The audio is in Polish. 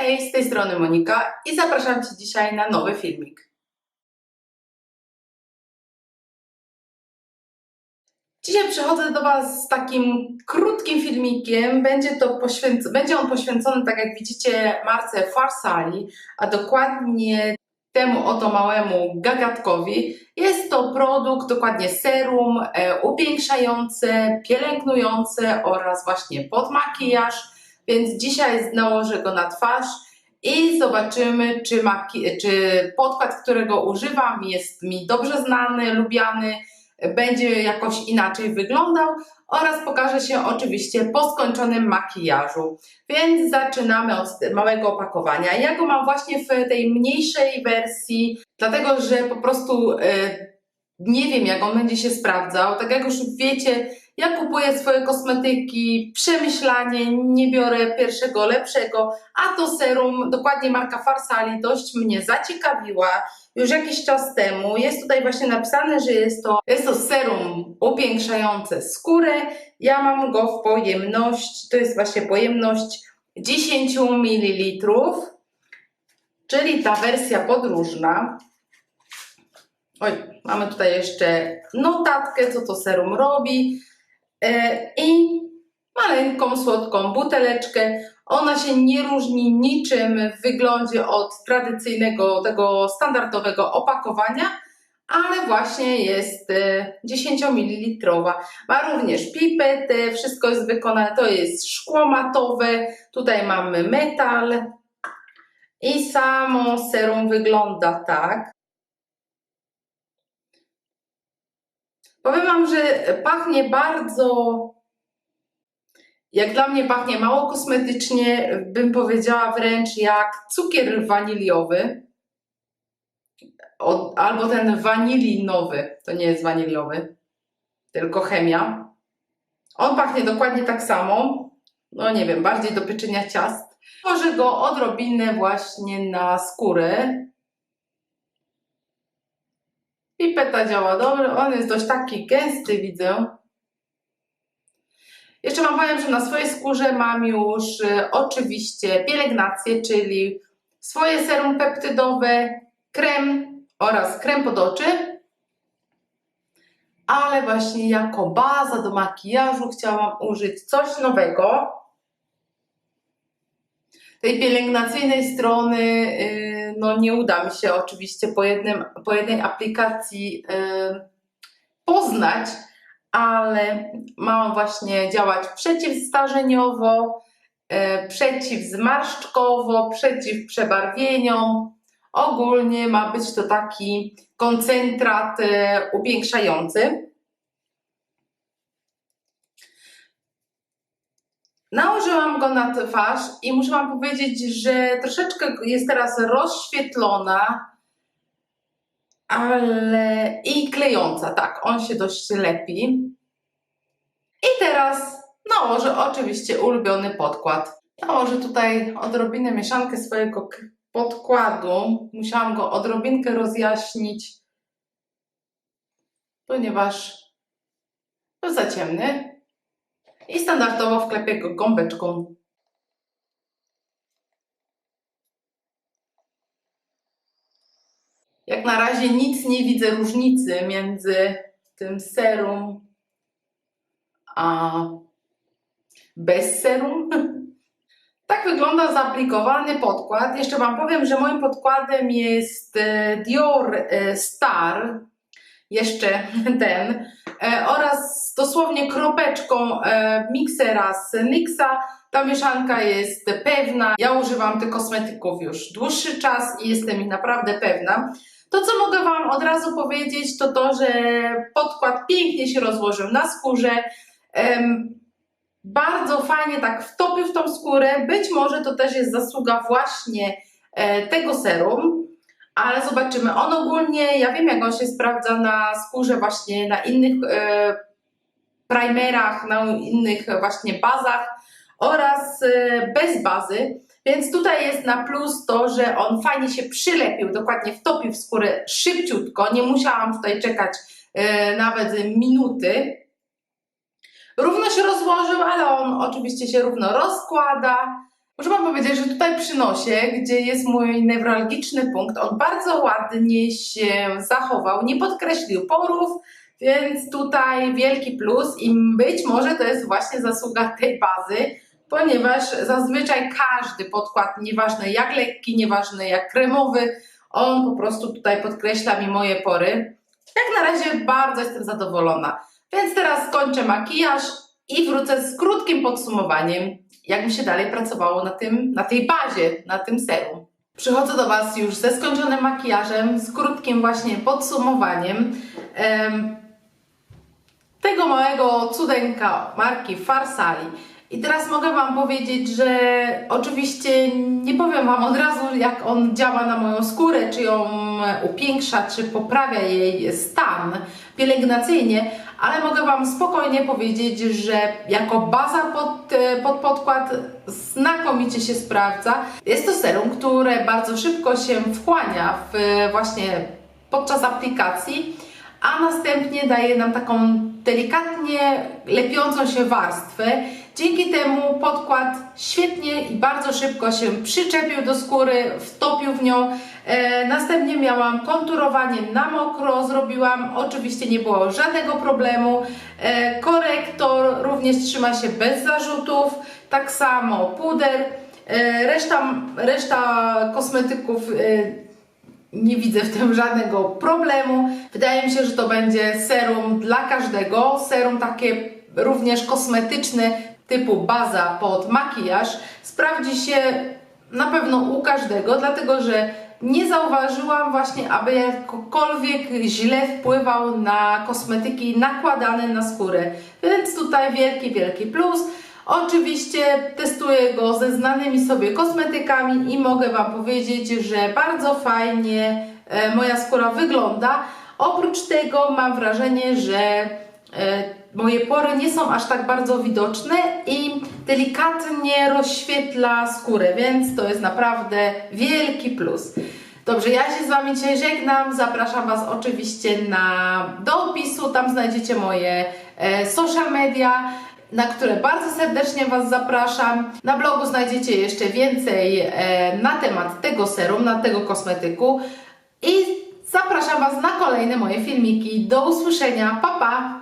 Hej, z tej strony Monika i zapraszam Cię dzisiaj na nowy filmik. Dzisiaj przychodzę do Was z takim krótkim filmikiem. Będzie, to poświęc- będzie on poświęcony, tak jak widzicie, marce Farsali, a dokładnie temu oto małemu gagatkowi. Jest to produkt, dokładnie serum e, upiększające, pielęgnujące oraz właśnie pod makijaż. Więc dzisiaj nałożę go na twarz i zobaczymy, czy, czy podkład, którego używam, jest mi dobrze znany, lubiany, będzie jakoś inaczej wyglądał oraz pokaże się oczywiście po skończonym makijażu. Więc zaczynamy od małego opakowania. Ja go mam właśnie w tej mniejszej wersji, dlatego że po prostu e, nie wiem, jak on będzie się sprawdzał. Tak jak już wiecie, ja kupuję swoje kosmetyki przemyślanie, nie biorę pierwszego lepszego, a to serum, dokładnie marka Farsali, dość mnie zaciekawiła już jakiś czas temu. Jest tutaj właśnie napisane, że jest to, jest to serum upiększające skórę. Ja mam go w pojemności, to jest właśnie pojemność 10 ml, czyli ta wersja podróżna. Oj, mamy tutaj jeszcze notatkę, co to serum robi. E, i maleńką, słodką buteleczkę. Ona się nie różni niczym w wyglądzie od tradycyjnego, tego standardowego opakowania, ale właśnie jest 10 ml. Ma również pipetę, wszystko jest wykonane, to jest szkło matowe, tutaj mamy metal i samo serum wygląda tak. Powiem Wam, że pachnie bardzo, jak dla mnie pachnie mało kosmetycznie, bym powiedziała wręcz jak cukier waniliowy. Albo ten wanilinowy, to nie jest waniliowy, tylko chemia. On pachnie dokładnie tak samo, no nie wiem, bardziej do pieczenia ciast. Może go odrobinę właśnie na skórę, Pipeta działa dobrze, on jest dość taki gęsty, widzę. Jeszcze Wam powiem, że na swojej skórze mam już y, oczywiście pielęgnację, czyli swoje serum peptydowe, krem oraz krem pod oczy. Ale właśnie jako baza do makijażu chciałam użyć coś nowego. Tej pielęgnacyjnej strony yy, no nie uda mi się oczywiście po, jednym, po jednej aplikacji poznać, ale ma właśnie działać przeciwstarzeniowo, przeciwzmarszczkowo, przeciw przebarwieniom. Ogólnie ma być to taki koncentrat yy, upiększający. Nałożyłam go na twarz i muszę Wam powiedzieć, że troszeczkę jest teraz rozświetlona, ale i klejąca, tak, on się dość lepi. I teraz nałożę oczywiście ulubiony podkład. Nałożę tutaj odrobinę mieszankę swojego podkładu. Musiałam go odrobinkę rozjaśnić, ponieważ był za ciemny i standardowo wklepię go gąbeczką. Jak na razie nic nie widzę różnicy między tym serum a bez serum. Tak wygląda zaaplikowany podkład. Jeszcze Wam powiem, że moim podkładem jest e, Dior e, Star, jeszcze ten, e, oraz dosłownie kropeczką miksera z Nyxa. Ta mieszanka jest pewna. Ja używam tych kosmetyków już dłuższy czas i jestem ich naprawdę pewna. To, co mogę Wam od razu powiedzieć, to to, że podkład pięknie się rozłożył na skórze. Bardzo fajnie tak wtopił w tą skórę. Być może to też jest zasługa właśnie e, tego serum, ale zobaczymy. On ogólnie, ja wiem jak on się sprawdza na skórze właśnie, na innych e, primerach, na innych właśnie bazach oraz e, bez bazy. Więc tutaj jest na plus to, że on fajnie się przylepił, dokładnie wtopił w skórę szybciutko. Nie musiałam tutaj czekać e, nawet minuty. Równo się rozłożył, ale on oczywiście się równo rozkłada. Muszę Wam powiedzieć, że tutaj przy nosie, gdzie jest mój newralgiczny punkt, on bardzo ładnie się zachował, nie podkreślił porów, więc tutaj wielki plus i być może to jest właśnie zasługa tej bazy, ponieważ zazwyczaj każdy podkład, nieważne jak lekki, nieważne jak kremowy, on po prostu tutaj podkreśla mi moje pory. Jak na razie bardzo jestem zadowolona. Więc teraz skończę makijaż i wrócę z krótkim podsumowaniem, jak mi się dalej pracowało na, tym, na tej bazie, na tym serum. Przychodzę do Was już ze skończonym makijażem, z krótkim właśnie podsumowaniem em, tego małego cudeńka marki Farsali. I teraz mogę Wam powiedzieć, że oczywiście nie powiem Wam od razu, jak on działa na moją skórę, czy ją upiększa, czy poprawia jej stan pielęgnacyjnie, ale mogę Wam spokojnie powiedzieć, że jako baza pod, pod podkład znakomicie się sprawdza. Jest to serum, które bardzo szybko się wchłania w, właśnie podczas aplikacji, a następnie daje nam taką delikatnie lepiącą się warstwę. Dzięki temu podkład świetnie i bardzo szybko się przyczepił do skóry, wtopił w nią. E, następnie miałam konturowanie na mokro, zrobiłam, oczywiście nie było żadnego problemu. E, korektor również trzyma się bez zarzutów, tak samo puder. E, reszta, reszta kosmetyków e, nie widzę w tym żadnego problemu. Wydaje mi się, że to będzie serum dla każdego. Serum takie również kosmetyczne typu baza pod makijaż. Sprawdzi się na pewno u każdego, dlatego że nie zauważyłam właśnie, aby jakkolwiek źle wpływał na kosmetyki nakładane na skórę. Więc tutaj wielki, wielki plus. Oczywiście testuję go ze znanymi sobie kosmetykami i mogę Wam powiedzieć, że bardzo fajnie e, moja skóra wygląda. Oprócz tego mam wrażenie, że e, moje pory nie są aż tak bardzo widoczne i delikatnie rozświetla skórę, więc to jest naprawdę wielki plus. Dobrze, ja się z Wami dzisiaj żegnam. Zapraszam Was oczywiście na, do opisu, tam znajdziecie moje e, social media na które bardzo serdecznie Was zapraszam. Na blogu znajdziecie jeszcze więcej e, na temat tego serum, na tego kosmetyku i zapraszam Was na kolejne moje filmiki. Do usłyszenia, pa pa!